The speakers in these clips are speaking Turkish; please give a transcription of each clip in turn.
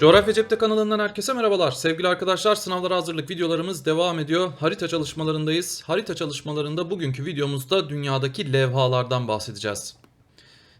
Coğrafya Cepte kanalından herkese merhabalar. Sevgili arkadaşlar sınavlara hazırlık videolarımız devam ediyor. Harita çalışmalarındayız. Harita çalışmalarında bugünkü videomuzda dünyadaki levhalardan bahsedeceğiz.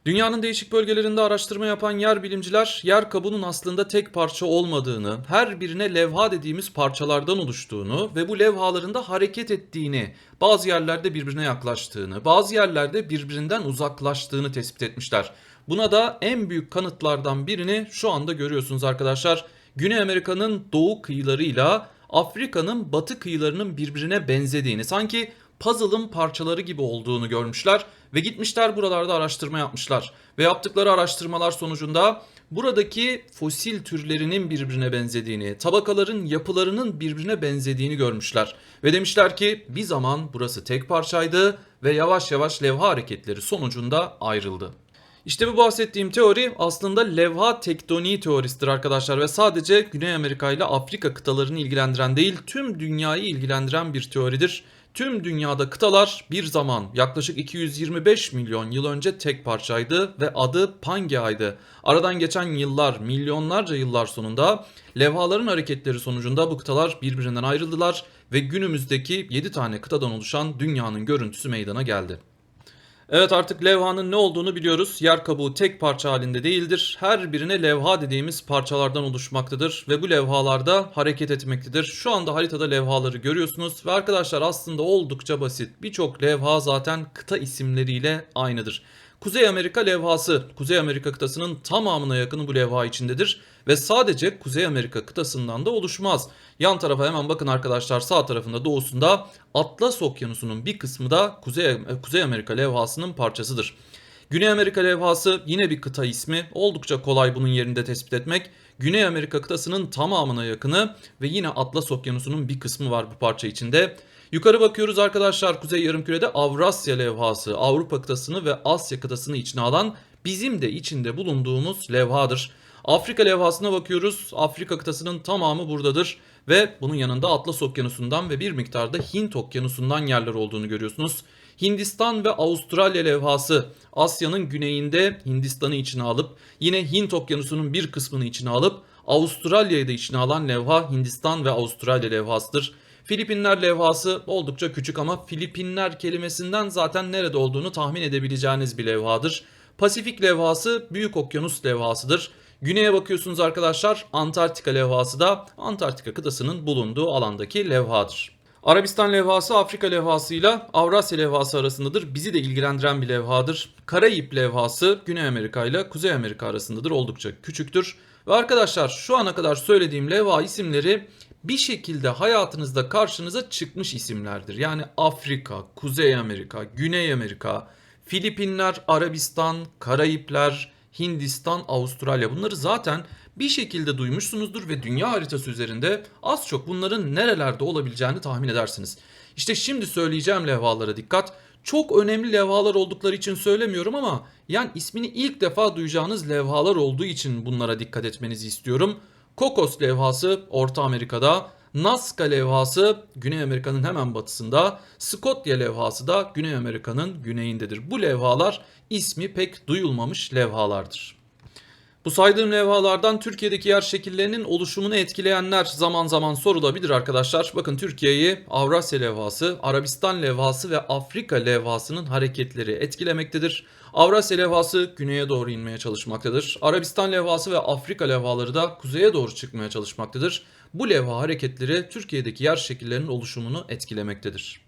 Dünyanın değişik bölgelerinde araştırma yapan yer bilimciler yer kabuğunun aslında tek parça olmadığını, her birine levha dediğimiz parçalardan oluştuğunu ve bu levhaların da hareket ettiğini, bazı yerlerde birbirine yaklaştığını, bazı yerlerde birbirinden uzaklaştığını tespit etmişler. Buna da en büyük kanıtlardan birini şu anda görüyorsunuz arkadaşlar. Güney Amerika'nın doğu kıyılarıyla Afrika'nın batı kıyılarının birbirine benzediğini, sanki puzzle'ın parçaları gibi olduğunu görmüşler ve gitmişler buralarda araştırma yapmışlar. Ve yaptıkları araştırmalar sonucunda buradaki fosil türlerinin birbirine benzediğini, tabakaların yapılarının birbirine benzediğini görmüşler. Ve demişler ki bir zaman burası tek parçaydı ve yavaş yavaş levha hareketleri sonucunda ayrıldı. İşte bu bahsettiğim teori aslında levha tektoniği teorisidir arkadaşlar ve sadece Güney Amerika ile Afrika kıtalarını ilgilendiren değil tüm dünyayı ilgilendiren bir teoridir. Tüm dünyada kıtalar bir zaman yaklaşık 225 milyon yıl önce tek parçaydı ve adı Pangea'ydı. Aradan geçen yıllar, milyonlarca yıllar sonunda levhaların hareketleri sonucunda bu kıtalar birbirinden ayrıldılar ve günümüzdeki 7 tane kıtadan oluşan dünyanın görüntüsü meydana geldi. Evet artık levhanın ne olduğunu biliyoruz. Yer kabuğu tek parça halinde değildir. Her birine levha dediğimiz parçalardan oluşmaktadır ve bu levhalarda hareket etmektedir. Şu anda haritada levhaları görüyorsunuz ve arkadaşlar aslında oldukça basit. Birçok levha zaten kıta isimleriyle aynıdır. Kuzey Amerika levhası, Kuzey Amerika kıtasının tamamına yakını bu levha içindedir ve sadece Kuzey Amerika kıtasından da oluşmaz. Yan tarafa hemen bakın arkadaşlar sağ tarafında doğusunda Atlas Okyanusu'nun bir kısmı da Kuzey, Kuzey Amerika levhasının parçasıdır. Güney Amerika levhası yine bir kıta ismi. Oldukça kolay bunun yerinde tespit etmek. Güney Amerika kıtasının tamamına yakını ve yine Atlas Okyanusu'nun bir kısmı var bu parça içinde. Yukarı bakıyoruz arkadaşlar Kuzey Yarımküre'de Avrasya levhası Avrupa kıtasını ve Asya kıtasını içine alan bizim de içinde bulunduğumuz levhadır. Afrika levhasına bakıyoruz. Afrika kıtasının tamamı buradadır ve bunun yanında Atlas Okyanusu'ndan ve bir miktarda Hint Okyanusu'ndan yerler olduğunu görüyorsunuz. Hindistan ve Avustralya levhası Asya'nın güneyinde Hindistan'ı içine alıp yine Hint Okyanusu'nun bir kısmını içine alıp Avustralya'yı da içine alan levha Hindistan ve Avustralya levhasıdır. Filipinler levhası oldukça küçük ama Filipinler kelimesinden zaten nerede olduğunu tahmin edebileceğiniz bir levhadır. Pasifik levhası Büyük Okyanus levhasıdır. Güneye bakıyorsunuz arkadaşlar Antarktika levhası da Antarktika kıtasının bulunduğu alandaki levhadır. Arabistan levhası Afrika levhasıyla Avrasya levhası arasındadır. Bizi de ilgilendiren bir levhadır. Karayip levhası Güney Amerika ile Kuzey Amerika arasındadır. Oldukça küçüktür. Ve arkadaşlar şu ana kadar söylediğim levha isimleri bir şekilde hayatınızda karşınıza çıkmış isimlerdir. Yani Afrika, Kuzey Amerika, Güney Amerika, Filipinler, Arabistan, Karayipler, Hindistan, Avustralya bunları zaten bir şekilde duymuşsunuzdur ve dünya haritası üzerinde az çok bunların nerelerde olabileceğini tahmin edersiniz. İşte şimdi söyleyeceğim levhalara dikkat. Çok önemli levhalar oldukları için söylemiyorum ama yani ismini ilk defa duyacağınız levhalar olduğu için bunlara dikkat etmenizi istiyorum. Kokos levhası Orta Amerika'da, Nazca levhası Güney Amerika'nın hemen batısında, Scottia levhası da Güney Amerika'nın güneyindedir. Bu levhalar ismi pek duyulmamış levhalardır. Bu saydığım levhalardan Türkiye'deki yer şekillerinin oluşumunu etkileyenler zaman zaman sorulabilir arkadaşlar. Bakın Türkiye'yi Avrasya levhası, Arabistan levhası ve Afrika levhasının hareketleri etkilemektedir. Avrasya levhası güneye doğru inmeye çalışmaktadır. Arabistan levhası ve Afrika levhaları da kuzeye doğru çıkmaya çalışmaktadır. Bu levha hareketleri Türkiye'deki yer şekillerinin oluşumunu etkilemektedir.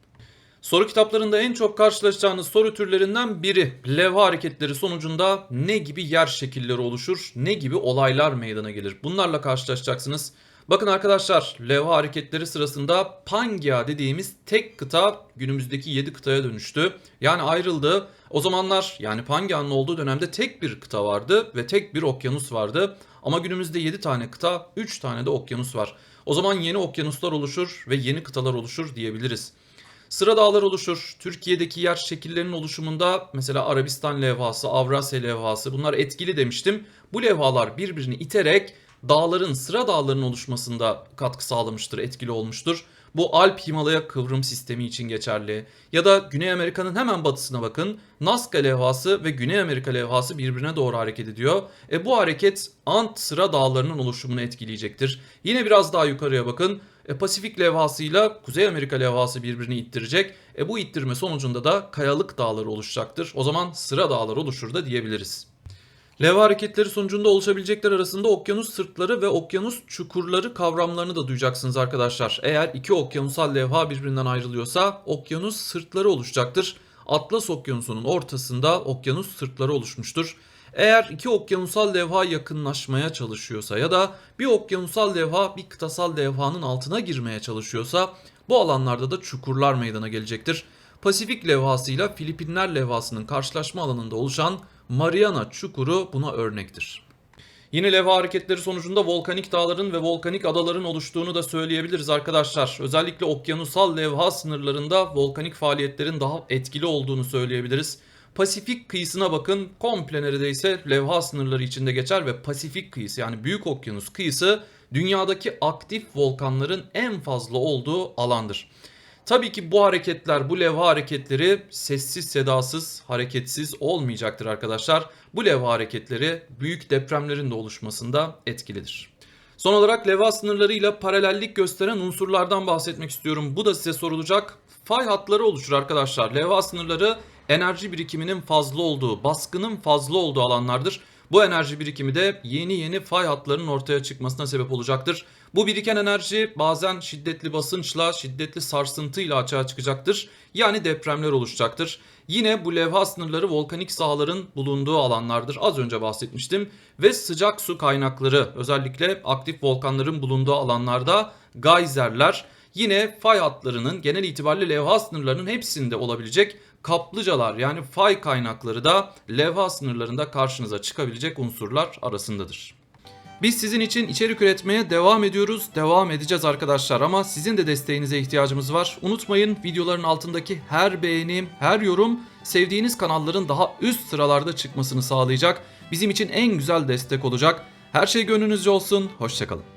Soru kitaplarında en çok karşılaşacağınız soru türlerinden biri levha hareketleri sonucunda ne gibi yer şekilleri oluşur, ne gibi olaylar meydana gelir. Bunlarla karşılaşacaksınız. Bakın arkadaşlar levha hareketleri sırasında Pangea dediğimiz tek kıta günümüzdeki 7 kıtaya dönüştü. Yani ayrıldı. O zamanlar yani Pangea'nın olduğu dönemde tek bir kıta vardı ve tek bir okyanus vardı. Ama günümüzde 7 tane kıta, 3 tane de okyanus var. O zaman yeni okyanuslar oluşur ve yeni kıtalar oluşur diyebiliriz. Sıra dağlar oluşur. Türkiye'deki yer şekillerinin oluşumunda mesela Arabistan levhası, Avrasya levhası bunlar etkili demiştim. Bu levhalar birbirini iterek dağların, sıra dağların oluşmasında katkı sağlamıştır, etkili olmuştur. Bu Alp Himalaya kıvrım sistemi için geçerli. Ya da Güney Amerika'nın hemen batısına bakın. Nazca levhası ve Güney Amerika levhası birbirine doğru hareket ediyor. E bu hareket Ant sıra dağlarının oluşumunu etkileyecektir. Yine biraz daha yukarıya bakın. E, Pasifik levhasıyla Kuzey Amerika levhası birbirini ittirecek. E, bu ittirme sonucunda da kayalık dağları oluşacaktır. O zaman sıra dağlar oluşur da diyebiliriz. Levha hareketleri sonucunda oluşabilecekler arasında okyanus sırtları ve okyanus çukurları kavramlarını da duyacaksınız arkadaşlar. Eğer iki okyanusal levha birbirinden ayrılıyorsa okyanus sırtları oluşacaktır. Atlas Okyanusu'nun ortasında okyanus sırtları oluşmuştur. Eğer iki okyanusal levha yakınlaşmaya çalışıyorsa ya da bir okyanusal levha bir kıtasal levhanın altına girmeye çalışıyorsa bu alanlarda da çukurlar meydana gelecektir. Pasifik levhasıyla Filipinler levhasının karşılaşma alanında oluşan Mariana Çukuru buna örnektir. Yine levha hareketleri sonucunda volkanik dağların ve volkanik adaların oluştuğunu da söyleyebiliriz arkadaşlar. Özellikle okyanusal levha sınırlarında volkanik faaliyetlerin daha etkili olduğunu söyleyebiliriz. Pasifik kıyısına bakın komple neredeyse levha sınırları içinde geçer ve Pasifik kıyısı yani Büyük Okyanus kıyısı dünyadaki aktif volkanların en fazla olduğu alandır. Tabii ki bu hareketler, bu levha hareketleri sessiz sedasız, hareketsiz olmayacaktır arkadaşlar. Bu levha hareketleri büyük depremlerin de oluşmasında etkilidir. Son olarak levha sınırlarıyla paralellik gösteren unsurlardan bahsetmek istiyorum. Bu da size sorulacak. Fay hatları oluşur arkadaşlar. Levha sınırları enerji birikiminin fazla olduğu, baskının fazla olduğu alanlardır. Bu enerji birikimi de yeni yeni fay hatlarının ortaya çıkmasına sebep olacaktır. Bu biriken enerji bazen şiddetli basınçla, şiddetli sarsıntıyla açığa çıkacaktır. Yani depremler oluşacaktır. Yine bu levha sınırları volkanik sahaların bulunduğu alanlardır. Az önce bahsetmiştim. Ve sıcak su kaynakları özellikle aktif volkanların bulunduğu alanlarda gayzerler yine fay hatlarının genel itibariyle levha sınırlarının hepsinde olabilecek kaplıcalar yani fay kaynakları da levha sınırlarında karşınıza çıkabilecek unsurlar arasındadır. Biz sizin için içerik üretmeye devam ediyoruz, devam edeceğiz arkadaşlar ama sizin de desteğinize ihtiyacımız var. Unutmayın videoların altındaki her beğeni, her yorum sevdiğiniz kanalların daha üst sıralarda çıkmasını sağlayacak. Bizim için en güzel destek olacak. Her şey gönlünüzce olsun, hoşçakalın.